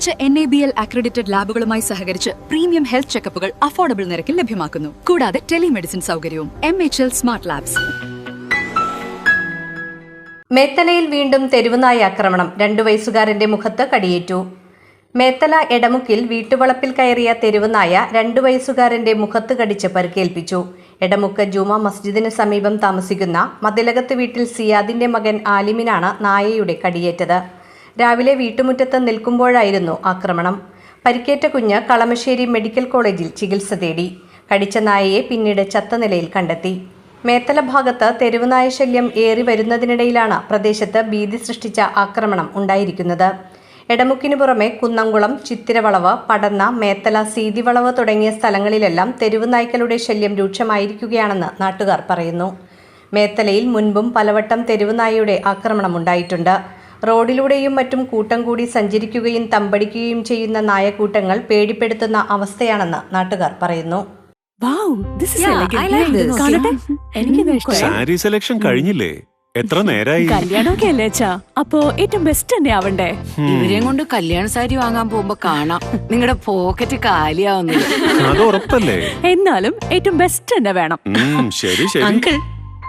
മികച്ച N A B L accredited ലാബുകളുമായി സഹകരിച്ച് premium health ചെക്കപ്പുകൾ affordable നിരക്കിൽ ലഭ്യമാക്കുന്നു. കൂടാതെ ടെലിമെഡിസിൻ സൗകര്യവും M H L smart labs മേത്തലയിൽ വീണ്ടും തെരുവുനായ ആക്രമണം. രണ്ടു വയസ്സുകാരന്റെ മുഖത്ത് കടിയേറ്റു. മേത്തല എടമുക്കിൽ വീട്ടുവളപ്പിൽ കയറിയ തെരുവുനായ രണ്ടു വയസ്സുകാരന്റെ മുഖത്ത് കടിച്ച് പരിക്കേൽപ്പിച്ചു. എടമുക്ക് ജുമാ മസ്ജിദിന് സമീപം താമസിക്കുന്ന മതിലകത്ത് വീട്ടിൽ സിയാദിന്റെ മകൻ ആലിമിനാണ് നായയുടെ കടിയേറ്റത്. രാവിലെ വീട്ടുമുറ്റത്ത് നിൽക്കുമ്പോഴായിരുന്നു ആക്രമണം. പരിക്കേറ്റ കുഞ്ഞ് കളമശ്ശേരി മെഡിക്കൽ കോളേജിൽ ചികിത്സ തേടി. കടിച്ച നായയെ പിന്നീട് ചത്ത നിലയിൽ കണ്ടെത്തി. മേത്തല ഭാഗത്ത് തെരുവുനായ ശല്യം ഏറി വരുന്നതിനിടയിലാണ് പ്രദേശത്ത് ഭീതി സൃഷ്ടിച്ച ആക്രമണം ഉണ്ടായിരിക്കുന്നത്. ഇടമുക്കിനു പുറമെ കുന്നംകുളം ചിത്തിരവളവ് പടന്ന മേത്തല സീതിവളവ് തുടങ്ങിയ സ്ഥലങ്ങളിലെല്ലാം തെരുവുനായ്ക്കളുടെ ശല്യം രൂക്ഷമായിരിക്കുകയാണെന്ന് നാട്ടുകാർ പറയുന്നു. മേത്തലയിൽ മുൻപും പലവട്ടം തെരുവുനായയുടെ ആക്രമണം ഉണ്ടായിട്ടുണ്ട്. റോഡിലൂടെയും മറ്റും കൂട്ടം കൂടി സഞ്ചരിക്കുകയും തമ്പടിക്കുകയും ചെയ്യുന്ന നായക്കൂട്ടങ്ങൾ പേടിപ്പെടുത്തുന്ന അവസ്ഥയാണെന്ന് നാട്ടുകാർ പറയുന്നു. Wow, this is Yeah, elegant. I like this. കാണട്ടെ? എനിക്കിത് ഇഷ്ടമായി. സാരി സെലക്ഷൻ കഴിഞ്ഞില്ലേ? എത്ര നേരായി? കല്യാണമൊക്കെ അല്ലേ അച്ഛാ? അപ്പോ ഏറ്റവും ബെസ്റ്റ് തന്നെ ആവണ്ടേ? ഇവരെയും കൊണ്ട് കല്യാണ സാരി വാങ്ങാൻ പോകുമ്പോ കാണാം. നിങ്ങളുടെ പോക്കറ്റ് കാലിയാവുന്നത്. അത് ഉറപ്പല്ലേ? എന്നാലും ഏറ്റവും ബെസ്റ്റ് തന്നെ വേണം. ശരി ശരി. അങ്കിൾ